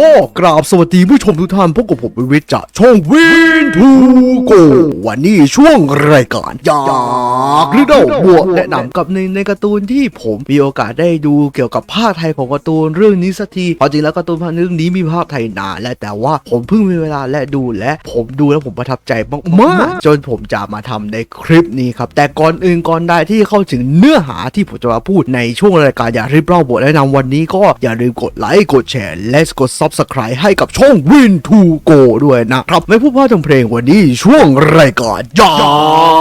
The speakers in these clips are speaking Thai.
ก็กราบสวัสดีผู้ชมทุกท่านพบกับผมวิวิจากช่องวินทูโกวันนี้ช่วงรายการอยากหรือเดาบวกแนะนำกับในในการ์ตูนที่ผมมีโอกาสได้ดูเกี่ยวกับภาคไทยของการ์ตูนเรื่องนี้สักทีพราะจริงแล้วการ์ตูนภาคเรื่องนี้มีภาคไทยนานแล้วแต่ว่าผมเพิ่งมีเวลาและดูและผมดูแล้วผมประทับใจมากๆจนผมจะมาทำในคลิปนี้ครับแต่ก่อนอื่นก่อนใดที่เข้าถึงเนื้อหาที่ผมจะมาพูดในช่วงรายการอยากรีบเล่าบทแนะนำวันนี้ก็อย่าลืมกดไลค์กดแชร์และกดซ Subscribe ให้กับช่อง Win to Go ด้วยนะครับ ไม่พูดพลาดถึงเพลงวันนี้ช่วงรายการอยา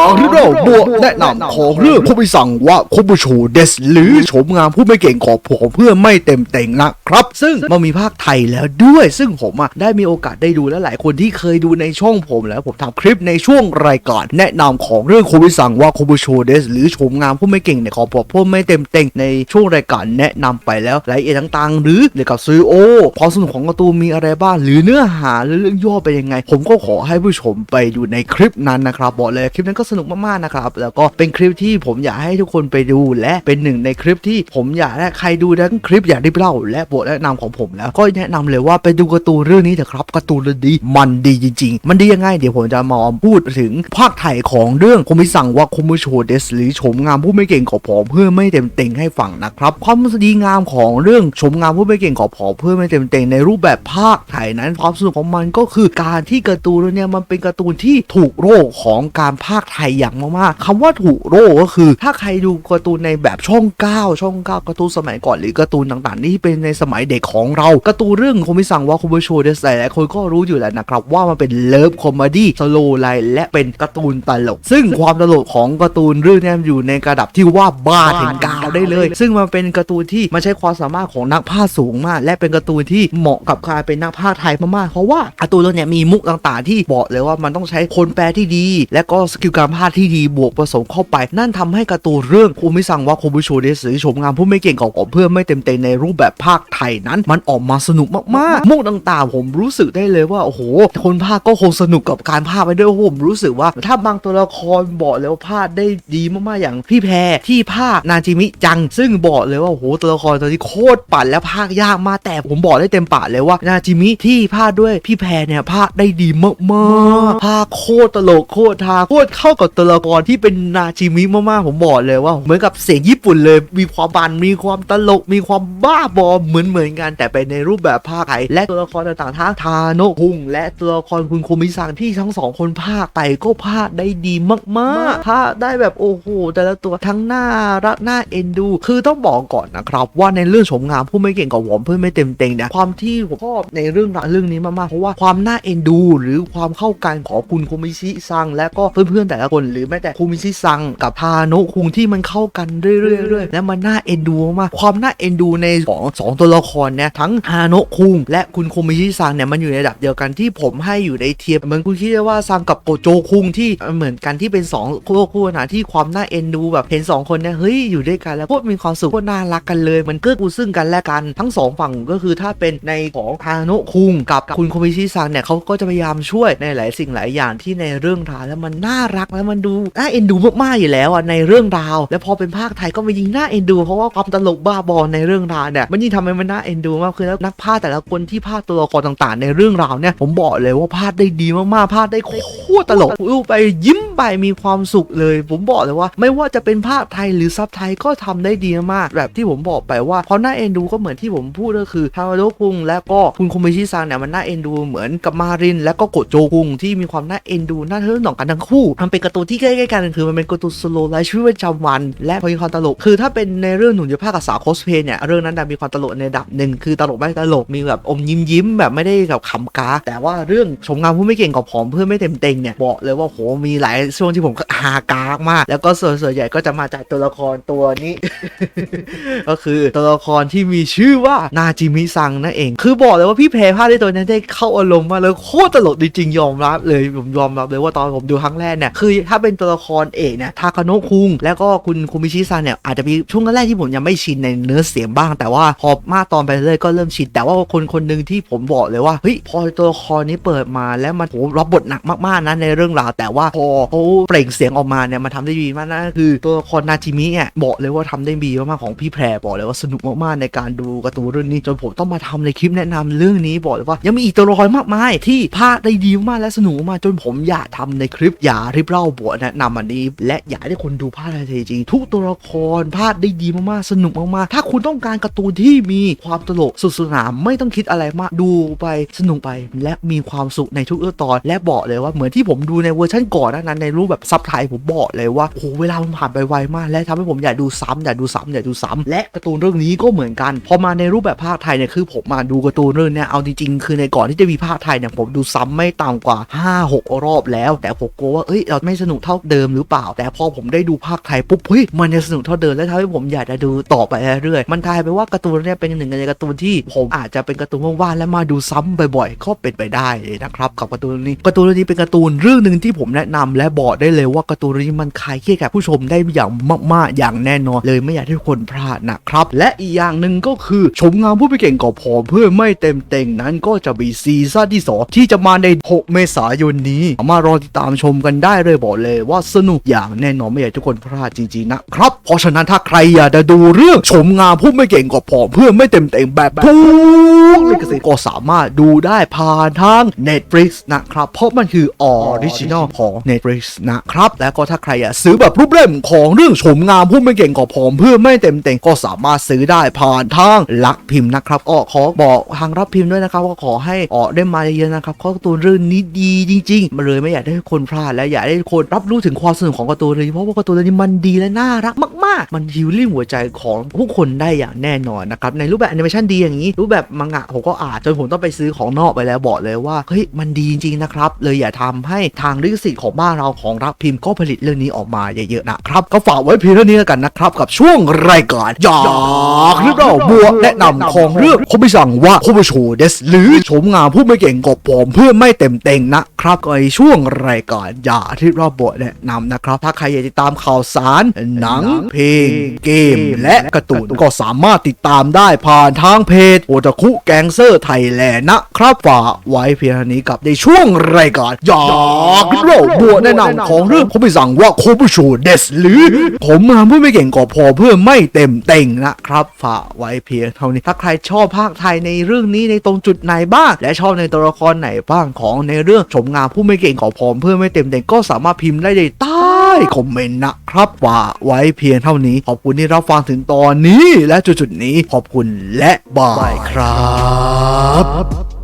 กหรือเราบวกแนะนำของเรื่องผู้ไปสั่งว่าคุบุโชเดสหรือโฉมงามผู้ไม่เก่งขอผมเพื่อไม่เต็มเต็งนะครับ ซึ่งมันมีภาคไทยแล้วด้วย ซึ่งผมอะได้มีโอกาสได้ดูและหลายคนที่เคยดูในช่องผมแล้วผมทำคลิปในช่วงรายการแนะนำของเรื่องคุบุสั่งว่าคุบุโชเดสหรือโฉมงามผู้ไม่เก่งเนี่ยขอผมเพื่อไม่เต็มเต็งในช่วงรายการแนะนำไปแล้วรายละเอียดต่างๆ หรือเกี่ยวกับซีโอความสนุกของการ์ตูนมีอะไรบ้างหรือเนื้อหาหรือเรื่องย่อเป็นยังไง ผมก็ขอให้ผู้ชมไปดูในคลิปนั้นนะครับบอกเลยคลิปนั้นก็สนุกมากๆนะครับแล้วก็เป็นคลิปที่ผมอยากให้ทุกคนไปดูและเป็นหนึ่งในคลิปที่ผมอยากให้ใครดูทั้งคลิปอยากได้เล่าและบทแนะนำของผมแล้วก็แนะนำเลยว่าไปดูการ์ตูนเรื่องนี้เถอะครับการ์ตูนเรื่องดีมันดีจริง ๆ มันดียังไงเดี๋ยวผมจะมาพูดถึงภาคไทยของเรื่องคมิสั่งว่าคุมุโชเดสหรือโฉมงามผู้ไม่เก่งของผมเพื่อไม่เต็มเต็งให้ฟังนะครับความดีงามของเรื่องโฉมงามผู้ไม่เก่งของผมเพื่อไม่เต็มเต็งในในรูปแบบภาคไทยนั้นความสนุกของมันก็คือการที่การ์ตูนเนี้ยมันเป็นการ์ตูนที่ถูกโรคของการภาคไทยอย่างมากๆคำว่าถูกโรคก็คือ ถ้าใครดูการ์ตูนในแบบช่อง 9 ช่อง 9การ์ตูนสมัยก่อนหรือการ์ตูนต่างๆ ที่เป็นในสมัยเด็กของเราการ์ตูนเรื่องคงไม่สั่งว่าคุณผู้ชมเดสหลายคนก็รู้อยู่แล้วนะครับว่ามันเป็นเลิฟคอมเมดี้สโลไลและเป็นการ์ตูนตลก ซึ่งความตลกของการ์ตูนเรื่องนี้อยู่ในระดับที่ว่าบ้าถึงกาวได้เลย ซึ่งมันเป็นการ์ตูนที่มันใช้ความสามารถของนักพากย์สูงมาก และเป็นการ์ตูนที่เหมาะกับการเป็นนักพากย์ไทยมากๆ เพราะว่ากาตูนเรื่องเนี้ยมีมุกต่างๆ ที่บอกเลยว่ามันต้องใช้คนแปลที่ดี และก็สกิลการพากย์ที่ดีบวกผสมเข้าไป นั่นทำให้การ์ตูนเรื่องคูมิซังว่าโคบุโชเดสหรือชมงามผู้ไม่เก่งของผมเพื่อไม่เต็มเต็มในรูปแบบภาคไทยนั้น มันออกมาสนุกมากๆมุกต่างๆ ผมรู้สึกได้เลยว่าโอ้โหคนภาคก็คงสนุกกับการภาคไปด้วยผมรู้สึกว่า ถ้าบางตัวละครบอกเลยว่าภาคได้ดีมากๆอย่างพี่แพรที่ภาคนาจิมิจัง ซึ่งบอกเลยว่าโอ้โหตัวละครตัวนี้โคตรปั่นและภาคยากมากแต่ผมบอกได้เต็มปากเลยว่านาจิมิที่ภาคด้วยพี่แพรเนี่ยภาคได้ดีมากๆภาคโคตรตลกโคตรทาโคตรเข้ากับตัวละครที่เป็นนาจิมิมากๆผมบอกเลยว่าเหมือนกับเสียงญี่ปุ่นเลยมีความปั่นมีความตลกมีความบ้าบอเหมือนเหมือนๆกัน แต่เป็นในรูปแบบภาคไทยและตัวละครต่างๆทั้งทาโนะคุงและตัวละครคุณโคมิซังที่ทั้งสองคนภาคไปก็ภาคได้ดีมากๆภาคได้แบบโอ้โหแต่ละตัวทั้งน่ารักน่าเอ็นดู คือต้องบอกก่อนนะครับว่าในเรื่องชมงามผู้ไม่เก่งกับผมเพื่อนไม่เต็มเต็งเนี่ยความที่ที่ผมชอบในเรื่องราวเรื่องนี้มากๆ เพราะว่าความน่าเอ็นดู หรือความเข้ากันของคุณโคมิชิซัง และก็เพื่อนๆแต่ละคน หรือแม้แต่โคมิชิซัง กับทาโนะคุงที่มันเข้ากันเรื่อยๆและมันน่าเอ็นดูมากความน่าเอ็นดูในของสองตัวละครเนี่ยทั้งฮาโนะคุงและคุณโคมิชิซังเนี่ยมันอยู่ในระดับเดียวกันที่ผมให้อยู่ในเทียบเหมือนคุณคิดว่าซังกับโกโจคุงที่เหมือนกันที่เป็นสองคู่คู่นะที่ความน่าเอ็นดูแบบเห็นสองคนเนี่ยเฮ้ยอยู่ด้วยกันแล้วโคตรมีความสุขโคตรน่ารักกันเลย มันเกื้อกูลซึ่งกันและกันทั้งสองฝั่งก็คือถ้าเป็นในของฮาโนะคุงกับคุณโคมิชิซังเนี่ยเขาก็จะพยายามช่วยในหลายสิ่งหลายอย่างที่ในเรื่องราวแล้วมันน่ารักแล้วมันดูน่าเอ็นดูมากๆอยู่แล้วอะในเรื่องราว แล้วพอเป็นภาคไทยก็มันยิ่งน่าเอ็นดู เพราะว่าความตลกบ้าบอในเรื่องราวเนี่ยมันยิ่งทำให้มันน่าเอ็นดูมากคือแล้วนักพากย์แต่ละคนที่พากย์ตัวละครต่างๆ ในเรื่องราวเนี่ยผมบอกเลยว่าพากย์ได้ดีมากๆพากย์ได้โคตรตลกดูไปยิ้มไปมีความสุขเลย ผมบอกเลยว่า ไม่ว่าจะเป็นภาคไทยหรือซับไทยก็ทำได้ดีมากแบบที่ผมบอกไปว่าเพอน่าเอ็นดูก็เหมือนที่ผมพูดก็คือทาวาโดคุงและก็คุณโคมิชิซังเนี่ยมันน่าเอ็นดูเหมือนกับมาริน และก็โกโจคุงที่มีความน่าเอ็นดูน่าเทิดหนองกันทั้งคู่มันเป็นการ์ตูนที่ใกล้ๆกันคือมันเป็นการ์ตูนสโลไลฟ์ชีวิตประจำวัน และมีความตลกคือถ้าเป็นในเรื่องหนุ่มยุภาคกับสาวโคสเพย์เนี่ยเรื่องนั้นนะมีความตลกในระดับหนึ่งคือตลกไม่ตลกมีแบบอมยิ้มยิ้มๆแบบไม่ได้แบบขำกาแต่ว่าเรื่องชมงามผู้ไม่เก่งกับผอมเพื่อนไม่เต็มเต็งเนี่ยบอกเลยว่าโหมีหลายช่วงที่ผมก็ฮากากมาก แล้วก็ส่วนส่วนใหญ่ก็จะมาจากตัวละครตัวนี้ ก็คือตัวละครที่มีชื่อว่านาจิมิซังนั่นเองคือบอกเลยว่าพี่เพย์ภาคได้ตัวนั้นได้เข้าอารมณ์มาเลยโคตรตลกจริงๆยอมรับเลยผมยอมรับเลยว่าตอนผมดูครั้งแรกเนี่ยคือถ้าเป็นตัวละครเอกเนี่ยทาคาโนะคุงแล้วก็คุณคุมิชิซังเนี่ยอาจจะมีช่วงแรกที่ผมยังไม่ชินในเนื้อเสียงบ้าง แต่ว่าพอมาตอนไปเรื่อยก็เริ่มชินแต่ว่าคนคนหนึ่งที่ผมบอกเลยว่าเฮ้ยพอตัวละครนี้เปิดมาแล้วมันโหรับบทหนักมากๆนะในเรื่องราวแต่ว่าพอเขาเปล่งเสียงออกมาเนี่ยมันทำได้ดีมากนั่นก็คือตัวละครนาจิมิเนี่ยบอกเลยว่าทำได้ดีมากๆของพี่แพรบอกเลยว่าสนุกมากๆในการดูการ์ตูนเรื่องนี้จนผมต้องมาทำในคลิลิปแนะนำเรื่องนี้บอกเลยว่ายังมีอีกตัวละครมากมาย ที่ภาได้ดีมากและสนุกมากจนผมอยากทำในคลิปอย่ารีบเล่าบทแนะนำอันนี้ และอยากให้คนดูภาคไทยจริง ทุกตัวละครภาได้ดีมากๆสนุกมากๆถ้าคุณต้องการการ์ตูนที่มีความตลกสุดสนานไม่ต้องคิดอะไรมากดูไปสนุกไป และมีความสุขในทุกตอน และบอกเลยว่าเหมือนที่ผมดูในเวอร์ชันก่อนนั้นในรูปแบบซับไทยผมบอกเลยว่าโอ้เวลามันผ่านไปไวมาก และทำให้ผมอยากดูซ้ำอยากดูซ้ำอยากดูซ้ำและการ์ตูนเรื่องนี้ก็เหมือนกัน พอมาในรูปแบบภาคไทยเนี่ยคือผมมาดูการ์ตูนเรื่องนี้เอาจริงๆคือในก่อนที่จะมีภาคไทยเนี่ยผมดูซ้ำไม่ต่ำกว่า 5-6 รอบแล้ว แต่ผมกลัวว่าเอ้ยเราไม่สนุกเท่าเดิมหรือเปล่า แต่พอผมได้ดูภาคไทยปุ๊บเฮ้ยมันจะสนุกเท่าเดิมและทำให้ผมอยากจะดูต่อไปเรื่อยๆมันกลายเป็นว่าการ์ตูนเนี่ยเป็นหนึ่งในการ์ตูนที่ผมอาจจะเป็นการ์ตูนว่างๆและมาดูซ้ำบ่อยๆก็เป็นไปได้เลยนะครับกับการ์ตูนเรื่องนี้การ์ตูนเรื่องนี้เป็นการ์ตูนเรื่องหนึ่งที่ผมแนะนำและบอกได้เลยว่าการ์ตูนเรื่องนี้มันคลายเครียดกับผู้ชมได้อย่างมากๆอย่างแน่นอนเลยไม่อยากให้ทุกคนพลาดนะครับและอีกอย่างหนึ่งก็คือชมงานผู้ไปเก่งก่อพอเพื่อไม่เต็มเต็งนั้นก็จะมีซีซั่นที่สองที่จะมาใน 6 เมษายนนี้ มารอติดตามชมกันได้เลยบอกเลยว่าสนุกอย่างแน่นอนไม่อยากให้ทุกคนพลาดจริงๆนะครับ เพราะฉะนั้นถ้าใครอยากจะดูเรื่องชมงานผู้ไม่เก่งก่อพอเพื่อไม่เต็มเต็งแบบทุกลิขสิทธิ์ก็สามารถดูได้ผ่านทาง Netflix นะครับ เพราะมันคือออริจินอลของ Netflix นะครับ แล้วก็ถ้าใครอยากซื้อแบบรูปเล่มของเรื่องชมงามผู้ไม่เก่งก่อผอมเพื่อไม่เต็มเต็งก็สามารถซื้อได้ผ่านทางลักพิมพ์นะครับก็ขอบอกทางรับพิมพ์ด้วยนะครับว่าขอให้ออกได้มาเยอะๆนะครับเพราะการ์ตูนเรื่องนี้ดีจริงๆมาเลยไม่อยากให้คนพลาดและอยากให้คนรับรู้ถึงความสนุกของการ์ตูนเลยเพราะว่าการ์ตูนเรื่องนี้มันดีและน่ารักมาก ๆ มันฮิลลิ่งหัวใจของผู้คนได้อย่างแน่นอนนะครับในรูปแบบแอนิเมชันดีอย่างนี้ รูปแบบมังงะผมก็อ่านจนผมต้องไปซื้อของนอกไปแล้วบอกเลยว่าเฮ้ยมันดีจริงๆนะครับเลยอย่าทำให้ทางลิขสิทธิ์ของบ้านเราของรับพิมพ์ก็ผลิตเรื่องนี้ออกมาเยอะๆนะครับก็ฝากไว้เพียงเท่านี้แล้วกันนะครับกับช่วงรายการอยากหรือเราบัวแนะนำของเรื่องเขาไม่สั่งว่าผู้โชเดสหรือชมงามผู้ไม่เก่งกบผมเพื่อไม่เต็มเต็งนะ ครับก็ไอช่วงรายการอย่าที่ราบัวแนะนำนะครับ ถ้าใครอยากติดตามข่าวสาร หนัง เพลง เกม และการ์ตูนก็สามารถติดตามได้ผ่านทางเพจโอตาคุแกงเซอร์ไทยแลนด์นะครับฝากไว้เพียงเท่านี้กับในช่วงรายการอยากเล่าบัวแนะนำของเรื่องเขาไปสั่งว่าโคบุโชเดสหรือผมมาเพื่อไม่เก่งก็พอเพื่อไม่เต็มเต็งนะครับฝากไว้เพียงเท่านี้ถ้าใครชอบภาคไทยในเรื่องนี้ในตรงจุดไหนบ้าง และชอบในตัวละครไหนบ้างของในเรื่องชมงามผู้ไม่เก่งขอพร้อมเพื่อไม่เต็มเต็งก็สามารถพิมพ์ได้ในใต้คอมเมนต์นะครับฝาไว้เพียงเท่านี้ขอบคุณที่รับฟังถึงตอนนี้และจุดๆนี้ขอบคุณและบายครับ